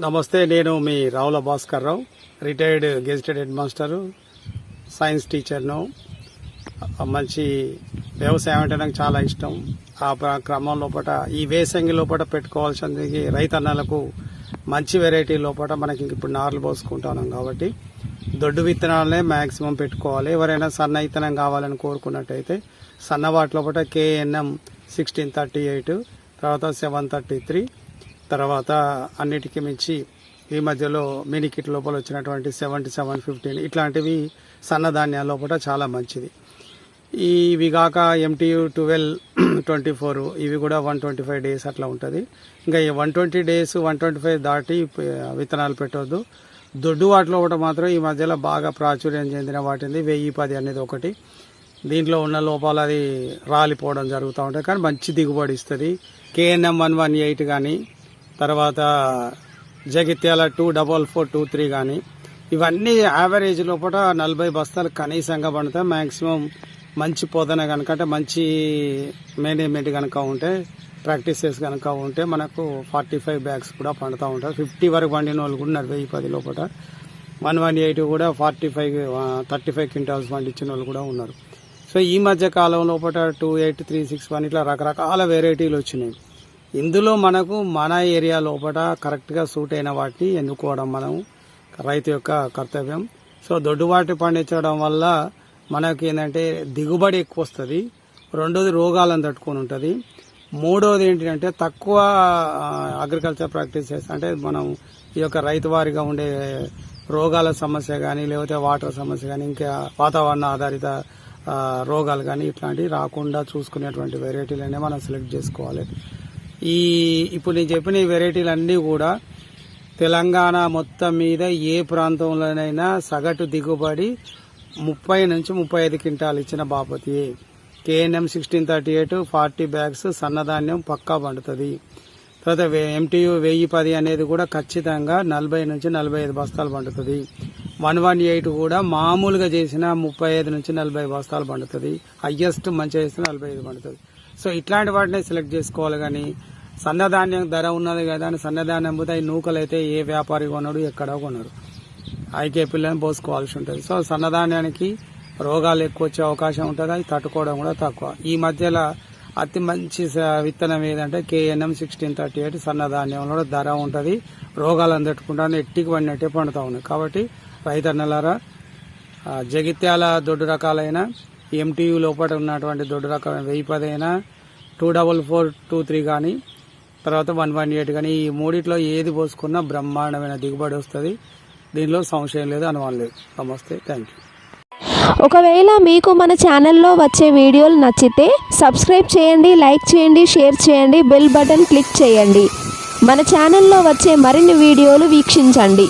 నమస్తే నేను మీ Ravula Bhaskar Rao retired gazetted head master science టీచర్ను. మంచి వ్యవసాయం అంటే నాకు చాలా ఇష్టం. ఆ క్రమం లోపల ఈ వేసంగి లోపల పెట్టుకోవాల్సింది రైతన్నలకు మంచి వెరైటీ లోపల మనకి ఇంక ఇప్పుడు నార్లు పోసుకుంటున్నాం కాబట్టి దొడ్డు విత్తనాలనే మ్యాక్సిమం పెట్టుకోవాలి. ఎవరైనా సన్న విత్తనం కావాలని కోరుకున్నట్టయితే సన్న వాటి లోపల కేఎన్ఎం సిక్స్టీన్ థర్టీ ఎయిట్ తర్వాత సెవెన్ థర్టీ త్రీ తర్వాత అన్నిటికీ మించి ఈ మధ్యలో మినీ కిట్ లోపల వచ్చినటువంటి సెవెంటీ సెవెన్ ఫిఫ్టీన్ ఇట్లాంటివి సన్నధాన్యాల లోపల చాలా మంచిది. ఇవి కాక ఎంటీయు ట్వెల్వ్ ట్వంటీ ఫోర్ ఇవి కూడా వన్ ట్వంటీ ఫైవ్ డేస్ అట్లా ఉంటుంది. ఇంకా ఈ one twenty days one twenty five దాటి విత్తనాలు పెట్టవద్దు దొడ్డు వాటిలో ఒకటి మాత్రం ఈ మధ్యలో బాగా ప్రాచుర్యం చెందిన వాటింది. వెయ్యి పది అనేది ఒకటి. దీంట్లో ఉన్న లోపాలు అది రాలిపోవడం జరుగుతూ ఉంటాయి. కానీ మంచి దిగుబడి ఇస్తుంది. కేఎన్ఎం వన్ వన్ ఎయిట్ కానీ తర్వాత Jagtial two double four two three కానీ ఇవన్నీ యావరేజ్ లోపల నలభై బస్తాలు కనీసంగా పండుతాయి. మ్యాక్సిమం మంచి పోదన కనుక అంటే మంచి మేనేజ్మెంట్ కనుక ఉంటే ప్రాక్టీసెస్ కనుక ఉంటే మనకు ఫార్టీ ఫైవ్ బ్యాగ్స్ కూడా పండుతూ ఉంటాయి. ఫిఫ్టీ వరకు పండిన వాళ్ళు కూడా ఉన్నారు వెయ్యి పది లోపల వన్ వన్ ఎయిట్ కూడా forty five thirty five quintals పండించిన వాళ్ళు కూడా ఉన్నారు. సో ఈ మధ్య కాలం లోపల two eight three six one ఇట్లా రకరకాల వెరైటీలు వచ్చినాయి. ఇందులో మనకు మన ఏరియా లోపల కరెక్ట్గా సూట్ అయిన వాటిని ఎన్నుకోవడం మనం రైతు యొక్క కర్తవ్యం. సో దొడ్డుబాటి పండించడం వల్ల మనకి ఏంటంటే దిగుబడి ఎక్కువ వస్తుంది. రెండోది రోగాలను తట్టుకొని ఉంటుంది. మూడోది ఏంటంటే తక్కువ అగ్రికల్చర్ ప్రాక్టీసెస్ అంటే మనం ఈ యొక్క రైతు వారిగా ఉండే రోగాల సమస్య కానీ లేకపోతే వాటర్ సమస్య కానీ ఇంకా వాతావరణ ఆధారిత రోగాలు కానీ ఇట్లాంటివి రాకుండా చూసుకునేటువంటి వెరైటీలనే మనం సెలెక్ట్ చేసుకోవాలి. ఈ ఇప్పుడు నేను చెప్పిన ఈ వెరైటీలు అన్నీ కూడా తెలంగాణ మొత్తం మీద ఏ ప్రాంతంలోనైనా సగటు దిగుబడి ముప్పై నుంచి ముప్పై ఐదు క్వింటాలు ఇచ్చిన బాపతి. KNM sixteen thirty eight forty bags సన్నధాన్యం పక్కా పండుతుంది. తర్వాత ఎంటీయు వెయ్యి పది అనేది కూడా ఖచ్చితంగా నలభై నుంచి నలభై ఐదు బస్తాలు పండుతుంది. వన్ వన్ ఎయిట్ కూడా మామూలుగా చేసిన ముప్పై ఐదు నుంచి నలభై బస్తాలు పండుతుంది. హయ్యెస్ట్ మంచిగా చేసిన నలభై ఐదు పండుతుంది. సో ఇట్లాంటి వాటినే సెలెక్ట్ చేసుకోవాలి కానీ సన్నధాన్యం ధర ఉన్నది కదా అని సన్నధాన్యం పోతే ఈ నూకలు అయితే ఏ వ్యాపారి కొనడు ఎక్కడ కొనరు ఐకే పిల్లని పోసుకోవాల్సి ఉంటుంది. సో సన్నధాన్యానికి రోగాలు ఎక్కువ వచ్చే అవకాశం ఉంటుంది అది తట్టుకోవడం కూడా తక్కువ. ఈ మధ్యలో అతి మంచి విత్తనం ఏదంటే కేఎన్ఎం సిక్స్టీన్ థర్టీ ఎయిట్ సన్నధాన్యంలో కూడా ధర ఉంటుంది. రోగాలు తట్టుకుంటాను ఎట్టికి పడినట్టే పండుతూ ఉన్నాయి కాబట్టి రైతన్నలారా జగిత్యాల దొడ్డు రకాలైన ఎంటీయూ లోపల ఉన్నటువంటి దొడ్డు రకమైన వెయ్యి పదైనా two double four two three కానీ తర్వాత వన్ వన్ ఎయిట్ కానీ ఈ మూడిట్లో ఏది పోసుకున్నా బ్రహ్మాండమైన దిగుబడి వస్తుంది. దీనిలో సంశయం లేదు అనుమానం లేదు. నమస్తే థ్యాంక్ యూ ఒకవేళ మీకు మన ఛానల్లో వచ్చే వీడియోలు నచ్చితే సబ్స్క్రైబ్ చేయండి లైక్ చేయండి షేర్ చేయండి బెల్ బటన్ క్లిక్ చేయండి. మన ఛానల్లో వచ్చే మరిన్ని వీడియోలు వీక్షించండి.